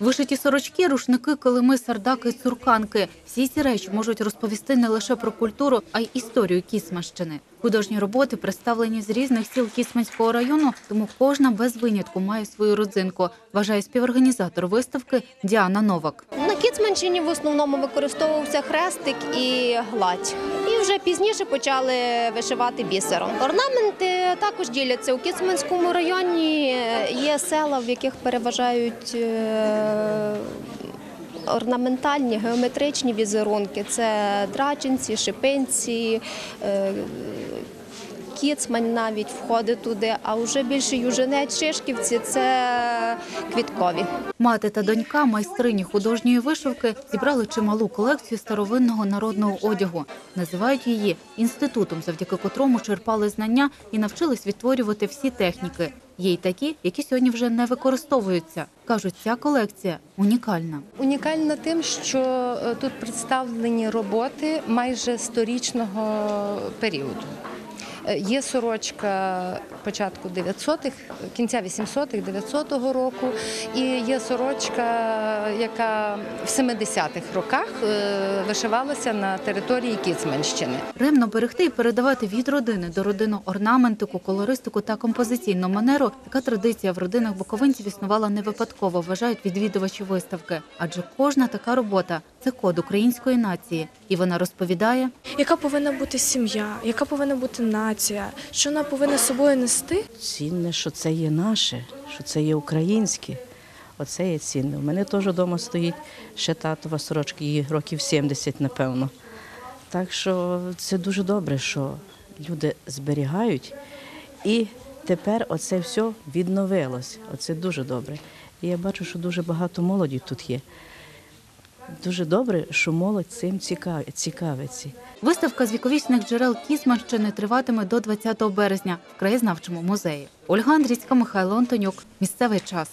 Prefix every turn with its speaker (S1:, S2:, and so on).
S1: Вишиті сорочки, рушники, килими, сардаки, цурканки. Всі ці речі можуть розповісти не лише про культуру, а й історію Кісманщини. Художні роботи представлені з різних сіл Кісманського району, тому кожна без винятку має свою родзинку, вважає співорганізатор виставки Діана Новак.
S2: Кіцманщині в основному використовувався хрестик і гладь. І вже пізніше почали вишивати бісером. Орнаменти також діляться у Кіцманському районі. Є села, в яких переважають е, орнаментальні геометричні візерунки. Це драчинці, шипинці. Кіцмань навіть входить туди, а вже більше южинець, шишківці це квіткові.
S1: Мати та донька, майстрині художньої вишивки, зібрали чималу колекцію старовинного народного одягу. Називають її інститутом, завдяки котрому черпали знання і навчились відтворювати всі техніки. Є й такі, які сьогодні вже не використовуються. Кажуть, ця колекція унікальна.
S3: Унікальна тим, що е, тут представлені роботи майже сторічного періоду. Е, Є сорочка початку 900-х, кінця 800-х, 900-го року, і є сорочка, яка в 70-х роках е, вишивалася на території Кіцманщини.
S1: Ремно берегти і передавати від родини до родини орнаментику, колористику та композиційну манеру. Така традиція в родинах буковинців існувала не випадково, вважають відвідувачі виставки. Адже кожна така робота це код української нації, і вона розповідає,
S4: яка повинна бути сім'я, яка повинна бути нація, що вона повинна собою нести.
S5: Цінне, що це є наше, що це є українське. Оце є цінне. У мене теж вдома стоїть ще татова сорочка, їй років 70, напевно. Так що це дуже добре, що люди зберігають. І тепер оце все відновилось. Оце дуже добре. І я бачу, що дуже багато молоді тут є. Дуже добре, що молодь цим цікав- цікавиться.
S1: Виставка з віковічних джерел Кісманщини триватиме до 20 березня в краєзнавчому музеї. Ольга Андрійська, Михайло Антонюк. Місцевий час.